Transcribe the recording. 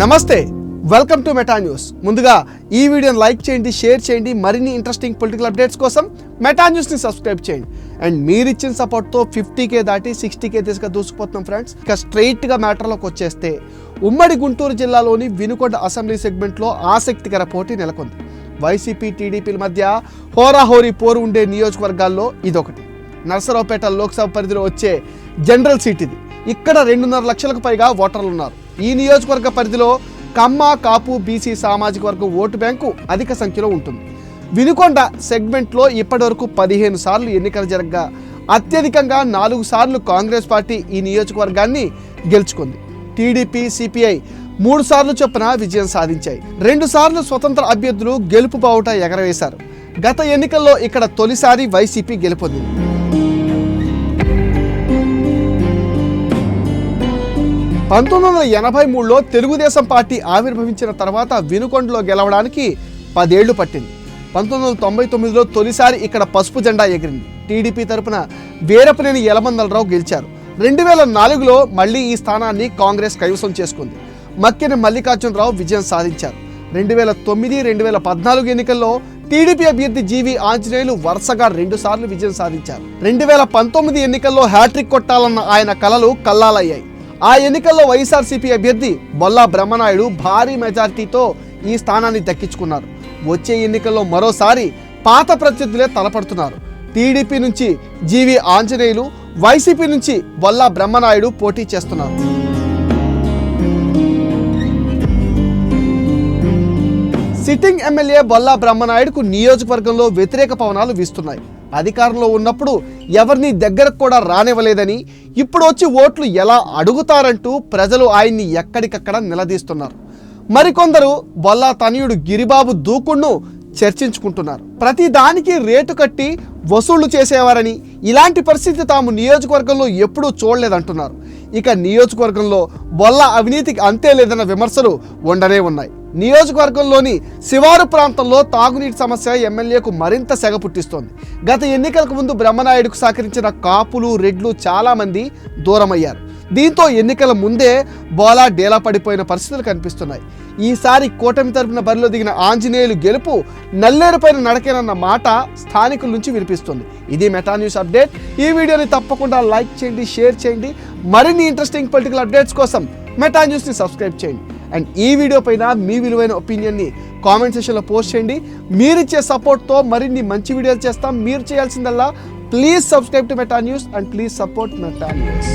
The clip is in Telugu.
నమస్తే వెల్కమ్ టు మెటా న్యూస్. ముందుగా ఈ వీడియోని లైక్ చేయండి షేర్ చేయండి మరిన్ని ఇంట్రెస్టింగ్ పొలిటికల్ అప్డేట్స్ కోసం మెటా న్యూస్ని సబ్స్క్రైబ్ చేయండి. అండ్ మీరు ఇచ్చిన సపోర్ట్తో ఫిఫ్టీ కే దాటి సిక్స్టీ కే తీసుకు దూసుకుపోతున్నాం ఫ్రెండ్స్ ఇక స్ట్రైట్గా మ్యాటర్లోకి వచ్చేస్తే ఉమ్మడి గుంటూరు జిల్లాలోని వినుకొండ అసెంబ్లీ సెగ్మెంట్లో ఆసక్తికర పోటీ నెలకొంది. వైసీపీ టీడీపీల మధ్య హోరాహోరీ పోరు ఉండే నియోజకవర్గాల్లో ఇదొకటి. నర్సరావుపేట లోక్సభ పరిధిలో వచ్చే జనరల్ సీట్ ఇది. ఇక్కడ రెండున్నర లక్షలకు పైగా ఓటర్లు ఉన్నారు. ఈ నియోజకవర్గ పరిధిలో కమ్మ కాపు బీసీ సామాజిక వర్గం ఓటు బ్యాంకు అధిక సంఖ్యలో ఉంటుంది. వినుకొండ సెగ్మెంట్లో ఇప్పటివరకు పదిహేను సార్లు ఎన్నికలు జరగగా అత్యధికంగా నాలుగు సార్లు కాంగ్రెస్ పార్టీ ఈ నియోజకవర్గాన్ని గెలుచుకుంది. టీడీపీ సిపిఐ మూడు సార్లు చొప్పున విజయం సాధించాయి. రెండు సార్లు స్వతంత్ర అభ్యర్థులు గెలుపు బావుట ఎగరవేశారు. గత ఎన్నికల్లో ఇక్కడ తొలిసారి వైసీపీ గెలుపొందింది. పంతొమ్మిది వందల ఎనభై మూడులో తెలుగుదేశం పార్టీ ఆవిర్భవించిన తర్వాత వినుకొండలో గెలవడానికి పదేళ్ళు పట్టింది. పంతొమ్మిది వందల తొంభై తొమ్మిదిలో తొలిసారి ఇక్కడ పసుపు జెండా ఎగిరింది. టీడీపీ తరపున వీరపనేని యలమందలరావు గెలిచారు. రెండు వేల నాలుగులో మళ్ళీ ఈ స్థానాన్ని కాంగ్రెస్ కైవసం చేసుకుంది. మక్కిన మల్లికార్జునరావు విజయం సాధించారు. రెండు వేల తొమ్మిది రెండు వేల పద్నాలుగు ఎన్నికల్లో టీడీపీ అభ్యర్థి జీవి ఆంజనేయులు వరుసగా రెండు సార్లు విజయం సాధించారు. రెండు వేల పంతొమ్మిది ఎన్నికల్లో హ్యాట్రిక్ కొట్టాలన్న ఆయన కలలు కల్లాలయ్యాయి. ఆ ఎన్నికల్లో వైఎస్ఆర్సీపీ అభ్యర్థి బొల్లా బ్రహ్మనాయుడు భారీ మెజార్టీతో ఈ స్థానాన్ని దక్కించుకున్నారు. వచ్చే ఎన్నికల్లో మరోసారి పాత ప్రత్యర్థులే తలపడుతున్నారు. టీడీపీ నుంచి జీవి ఆంజనేయులు వైసీపీ నుంచి బొల్లా బ్రహ్మనాయుడు పోటీ చేస్తున్నారు. సిట్టింగ్ ఎమ్మెల్యే బొల్లా బ్రహ్మనాయుడుకు నియోజకవర్గంలో వ్యతిరేక పవనాలు వీస్తున్నాయి. అధికారంలో ఉన్నప్పుడు ఎవరిని దగ్గరకు కూడా రానివ్వలేదని ఇప్పుడు వచ్చి ఓట్లు ఎలా అడుగుతారంటూ ప్రజలు ఆయన్ని ఎక్కడికక్కడ నిలదీస్తున్నారు. మరికొందరు బొల్లా తనయుడు గిరిబాబు దూకుడును చర్చించుకుంటున్నారు. ప్రతి దానికి రేటు కట్టి వసూళ్ళు చేసేవారని ఇలాంటి పరిస్థితి తాము నియోజకవర్గంలో ఎప్పుడూ చూడలేదంటున్నారు. ఇక నియోజకవర్గంలో బొల్ల అవినీతికి అంతే లేదన్న విమర్శలు ఉండనే ఉన్నాయి. నియోజకవర్గంలోని శివారు ప్రాంతంలో తాగునీటి సమస్య ఎమ్మెల్యేకు మరింత సెగ పుట్టిస్తోంది. గత ఎన్నికలకు ముందు బ్రహ్మనాయుడుకు సహకరించిన కాపులు రెడ్లు చాలామంది దూరమయ్యారు. దీంతో ఎన్నికల ముందే బోలా డేలా పడిపోయిన పరిస్థితులు కనిపిస్తున్నాయి. ఈసారి కూటమి తరపున బరిలో దిగిన ఆంజనేయులు గెలుపు నల్లేరుపైన నడకేనన్న మాట స్థానికుల నుంచి వినిపిస్తుంది. ఇది మెటా న్యూస్ అప్డేట్. ఈ వీడియోని తప్పకుండా లైక్ చేయండి షేర్ చేయండి. మరిన్ని ఇంట్రెస్టింగ్ పొలిటికల్ అప్డేట్స్ కోసం మెటా న్యూస్ని సబ్స్క్రైబ్ చేయండి. అండ్ ఈ వీడియో పైన మీ విలువైన ఒపీనియన్ని కామెంట్ సెషన్లో పోస్ట్ చేయండి. మీరిచ్చే సపోర్ట్తో మరిన్ని మంచి వీడియోలు చేస్తాం. మీరు చేయాల్సిందల్లా please subscribe to Meta News and please support Meta News